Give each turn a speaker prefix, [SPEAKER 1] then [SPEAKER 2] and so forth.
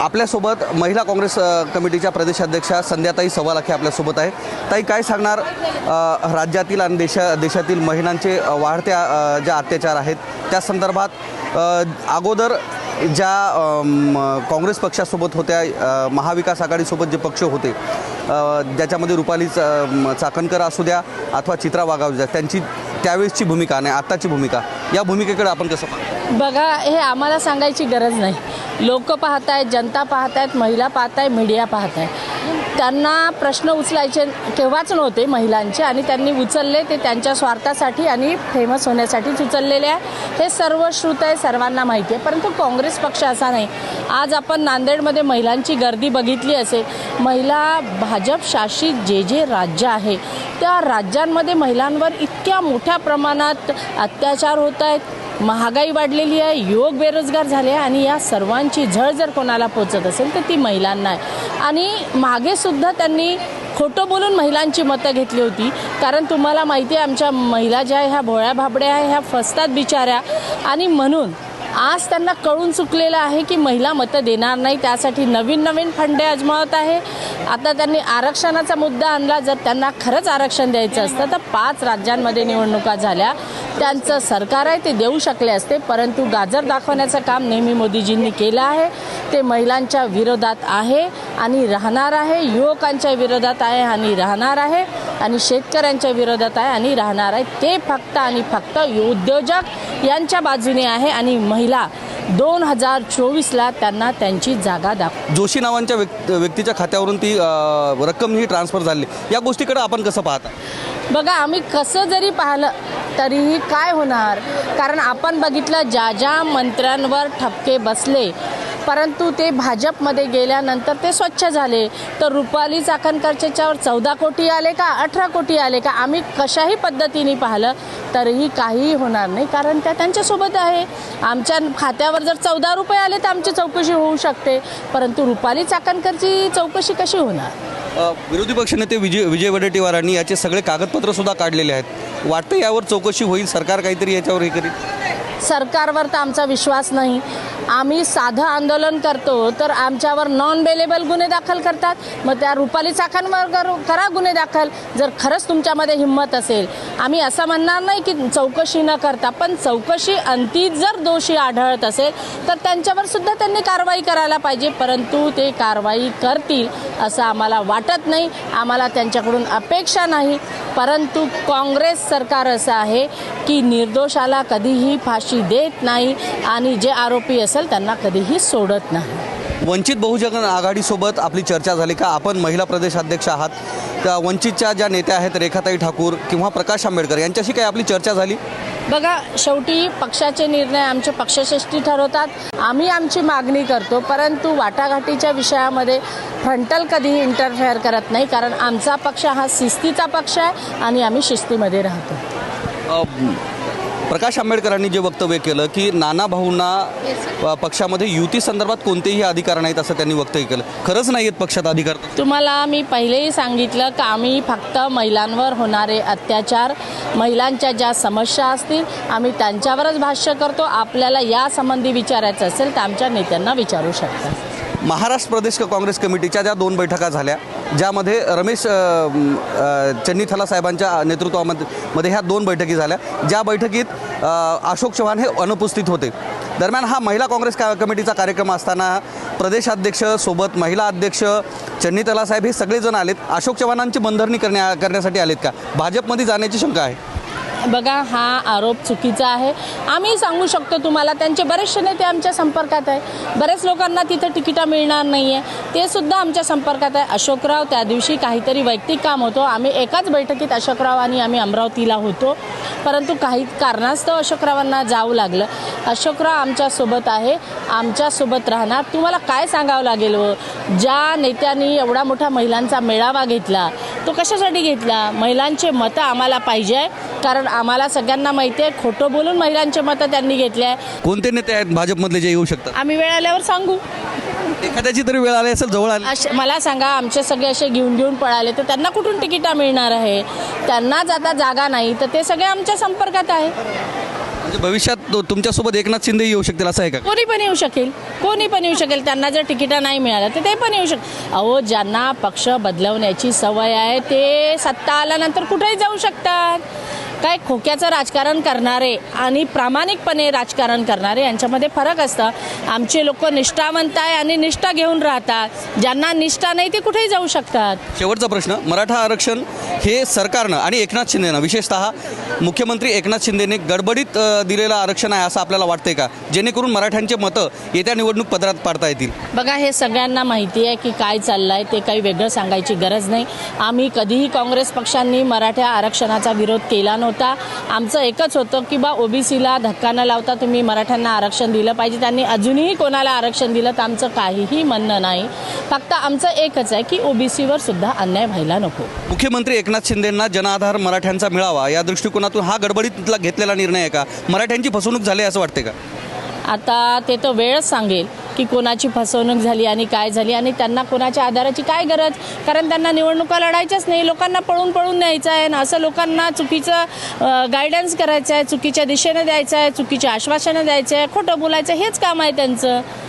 [SPEAKER 1] आपल्यासोबत महिला काँग्रेस कमिटीच्या प्रदेशाध्यक्षा संध्याताई सवालाखे आपल्यासोबत आहे ताई काय सांगणार राज्यातील आणि देशा देशातील महिलांचे वाढत्या ज्या अत्याचार आहेत त्या संदर्भात अगोदर ज्या काँग्रेस पक्षासोबत होत्या महाविकास आघाडीसोबत जे पक्ष होते ज्याच्यामध्ये रुपाली च- चाकणकर असू द्या अथवा चित्रा वाघाव द्या त्यांची त्यावेळेसची भूमिका नाही आत्ताची भूमिका या भूमिकेकडे आपण कसं
[SPEAKER 2] बघा हे आम्हाला सांगायची गरज नाही. लोक पाहत आहेत जनता पाहत आहेत महिला पाहत आहे मीडिया पाहत आहे त्यांना प्रश्न उचलायचे केव्हाच नव्हते महिलांचे आणि त्यांनी उचलले ते त्यांच्या स्वार्थासाठी आणि फेमस होण्यासाठीच उचललेले आहे. हे सर्व श्रुत आहे सर्वांना माहिती आहे. परंतु काँग्रेस पक्ष असा नाही. आज आपण नांदेडमध्ये महिलांची गर्दी बघितली असेल. महिला भाजप शासित जे जे राज्य आहे त्या राज्यांमध्ये महिलांवर इतक्या मोठ्या प्रमाणात अत्याचार होत आहेत. महागाई वाढलेली आहे युवक बेरोजगार झाले आहे आणि या सर्वांची झळ जर कोणाला पोचत असेल तर ती महिलांना आहे. आणि मागेसुद्धा त्यांनी खोटं बोलून महिलांची मतं घेतली होती. कारण तुम्हाला माहिती आहे आमच्या महिला ज्या आहे ह्या भोळ्या भाबड्या आहे ह्या फसतात बिचाऱ्या. आणि म्हणून आज त्यांना कळून चुकलेलं आहे की महिला मतं देणार नाही. त्यासाठी नवीन नवीन फंडे अजमावत आहे. आता त्यांनी आरक्षणाचा मुद्दा आणला. जर त्यांना खरंच आरक्षण द्यायचं असतं तर पाच राज्यांमध्ये निवडणुका झाल्या. त्यांचं सरकार आहे ते देऊ शकले असते परंतु गाजर दाखवण्याचं काम नेहमी मोदीजींनी केलं आहे. ते महिलांच्या विरोधात आहे आणि राहणार आहे युवकांच्या विरोधात आहे आणि राहणार आहे आणि शेतकऱ्यांच्या विरोधात आहे आणि राहणार आहे. ते फक्त आणि फक्त उद्योजक यांच्या बाजूने आहे आणि महिला दोन हजार चोवीसला त्यांना त्यांची जागा दाखव
[SPEAKER 1] जोशी नावांच्या व्यक् व्यक्तीच्या खात्यावरून ती रक्कम ही ट्रान्सफर झाली. या गोष्टीकडे आपण कसं पाहता?
[SPEAKER 2] बघा आम्ही कसं जरी पाहिलं तरीही काय होणार? कारण आपण बघितलं ज्या ज्या मंत्र्यांवर ठपके बसले परंतु ते भाजपमध्ये गेल्यानंतर ते स्वच्छ झाले. तर रुपाली चाकणकरच्यावर चौदा कोटी आले का अठरा कोटी आले का आम्ही कशाही पद्धतीने पाहिलं तरीही काहीही होणार नाही. कारण त्या त्यांच्यासोबत आहे. आमच्या खात्यावर जर चौदा रुपये आले तर आमची चौकशी होऊ शकते. परंतु रुपाली चाकणकरची चौकशी कशी होणार?
[SPEAKER 1] विरोधी पक्षनेते विजय विजय वडेट्टीवारांनी याचे सगळे कागदपत्र सुद्धा काढलेले आहेत. वाटतं यावर चौकशी होईल? सरकार काहीतरी याच्यावर हे करेल?
[SPEAKER 2] सरकारवर तर आमचा विश्वास नाही. आम्ही साधं आंदोलन करतो तर आमच्यावर नॉन बेलेबल गुन्हे दाखल करतात. मग त्या रुपाली चाकांवर करा गुन्हे दाखल जर खरंच तुमच्यामध्ये हिंमत असेल. आम्ही असं म्हणणार नाही की चौकशी न करता पण चौकशी अंती जर दोषी आढळत असेल तर त्यांच्यावर सुद्धा त्यांनी कारवाई करायला पाहिजे. परंतु ते कारवाई करतील असं आम्हाला वाटत नाही. आम्हाला त्यांच्याकडून अपेक्षा नाही. परंतु काँग्रेस सरकार असं आहे की निर्दोषाला कधीही फाशी देत नाही. आणि जे आरोपी असेल त्यांना कधीही सोडत नाही.
[SPEAKER 1] वंचित बहुजन आघाडीसोबत आपली चर्चा झाली का? आपण महिला प्रदेश अध्यक्ष आहात. त्या वंचितच्या ज्या नेत्या आहेत रेखाताई ठाकूर किंवा प्रकाश आंबेडकर यांच्याशी काही आपली चर्चा झाली?
[SPEAKER 2] बघा शेवटी पक्षाचे निर्णय आमचे पक्षश्रेष्ठी ठरवतात. आम्ही आमची मागणी करतो परंतु वाटाघाटीच्या विषयामध्ये फ्रंटल कधीही इंटरफेअर करत नाही कारण आमचा पक्ष हा शिस्तीचा पक्ष आहे आणि आम्ही शिस्तीमध्ये राहतो.
[SPEAKER 1] प्रकाश आंबेडकरांनी जे वक्तव्य केलं की नाना भाऊंना पक्षामध्ये युती संदर्भात कोणतेही अधिकार नाहीत असं त्यांनी वक्तव्य केलं. खरंच नाही आहेत पक्षात अधिकार?
[SPEAKER 2] तुम्हाला मी पहिलेही सांगितलं की आम्ही फक्त महिलांवर होणारे अत्याचार महिलांच्या ज्या समस्या असतील आम्ही त्यांच्यावरच भाष्य करतो. आपल्याला या संबंधी विचारायचं असेल तर आमच्या नेत्यांना विचारू शकता.
[SPEAKER 1] महाराष्ट्र प्रदेश काँग्रेस कमिटीच्या ज्या दोन बैठका झाल्या ज्यामध्ये रमेश चन्नीथला साहेबांच्या नेतृत्वामध्ये मध्ये ह्या दोन बैठकी झाल्या. ज्या बैठकीत अशोक चव्हाण हे अनुपस्थित होते. दरम्यान हा महिला काँग्रेस का कमिटीचा कार्यक्रम असताना प्रदेशाध्यक्ष सोबत महिला अध्यक्ष चन्नीतला साहेब हे सगळेजण आलेत. अशोक चव्हाणांची बंधरणी करण्या करण्यासाठी आलेत का? भाजपमध्ये जाण्याची शंका आहे.
[SPEAKER 2] बघा हा आरोप चुकीचा आहे. आम्ही सांगू शकतो तुम्हाला त्यांचे बरेचसे नेते आमच्या संपर्कात आहे बरेच लोकांना तिथं तिकिटा मिळणार नाही आहे ते सुद्धा आमच्या संपर्कात आहे. अशोकराव त्या दिवशी काहीतरी वैयक्तिक काम होतो. आम्ही एकाच बैठकीत अशोकराव आणि आम्ही अमरावतीला होतो. परंतु काही कारणास्तव अशोकरावांना जावं लागलं. अशोकराव आमच्यासोबत आहे. आमच्यासोबत राहणार. तुम्हाला काय सांगावं लागेल व? ज्या नेत्यांनी एवढा मोठा महिलांचा मेळावा घेतला तो कशासाठी घेतला? महिलांचे मतं आम्हाला पाहिजे कारण आम्हाला सगळ्यांना माहिती आहे खोटं बोलून महिलांचे मतं त्यांनी घेतले आहे.
[SPEAKER 1] कोणते नेते आहेत भाजपमधले जे येऊ शकतात?
[SPEAKER 2] आम्ही वेळ आल्यावर सांगू.
[SPEAKER 1] एखाद्याची तरी वेळ आली असेल जवळ आली.
[SPEAKER 2] असे मला सांगा आमचे सगळे असे घेऊन घेऊन पळाले तर त्यांना कुठून तिकिटा मिळणार आहे? त्यांनाच आता जागा नाही तर ते सगळे आमच्या संपर्कात आहे.
[SPEAKER 1] म्हणजे भविष्यात तो- तुमच्यासोबत एकनाथ शिंदे येऊ शकतील असं आहे का?
[SPEAKER 2] कोणी पण येऊ शकेल. कोणी पण येऊ शकेल. त्यांना जर तिकिटं नाही मिळालं तर ते पण येऊ शक अहो ज्यांना पक्ष बदलवण्याची सवय आहे ते सत्ता आल्यानंतर कुठेही जाऊ शकतात. काय खोक्याचं राजकारण करणारे आणि प्रामाणिकपणे राजकारण करणारे यांच्यामध्ये फरक असतं. आमचे लोक निष्ठावंत आहे आणि निष्ठा घेऊन राहतात. ज्यांना निष्ठा नाही ते कुठेही जाऊ शकतात.
[SPEAKER 1] शेवटचा प्रश्न मराठा आरक्षण हे सरकारनं आणि एकनाथ शिंदेनं विशेषतः मुख्यमंत्री एकनाथ शिंदेने गडबडीत दिलेलं आरक्षण आहे असं आपल्याला वाटतंय का? जेणेकरून मराठ्यांचे मतं येत्या निवडणूक पदरात पाडता येतील.
[SPEAKER 2] बघा हे सगळ्यांना माहिती आहे की काय चाललं आहे ते काही वेगळं सांगायची गरज नाही. आम्ही कधीही काँग्रेस पक्षांनी मराठा आरक्षणाचा विरोध केला नव्हता. आमचं एकच होतं की बा ओबीसीला धक्का न लावता तुम्ही मराठ्यांना आरक्षण दिलं पाहिजे. त्यांनी अजूनही कोणाला आरक्षण दिलं तर आमचं काहीही म्हणणं नाही. फक्त आमचं एकच आहे की ओबीसीवर सुद्धा अन्याय व्हायला नको.
[SPEAKER 1] मुख्यमंत्री एकनाथ शिंदेंना जनाधार मराठ्यांचा मिळावा या दृष्टिकोनातून हा गडबडीतला घेतलेला निर्णय आहे का? मराठ्यांची फसवणूक झाली असं वाटते का?
[SPEAKER 2] आता ते तर वेळच सांगेल. की कोणाची फसवणूक झाली आणि काय झाली आणि त्यांना कोणाच्या आधाराची काय गरज? कारण त्यांना निवडणुका लढायच्याच नाही लोकांना पळून पळून न्यायचं आहे ना असं लोकांना चुकीचं गायडन्स करायचं आहे चुकीच्या दिशेने द्यायचं आहे चुकीचे आश्वासनं द्यायचं आहे खोटं बोलायचं हेच काम आहे त्यांचं.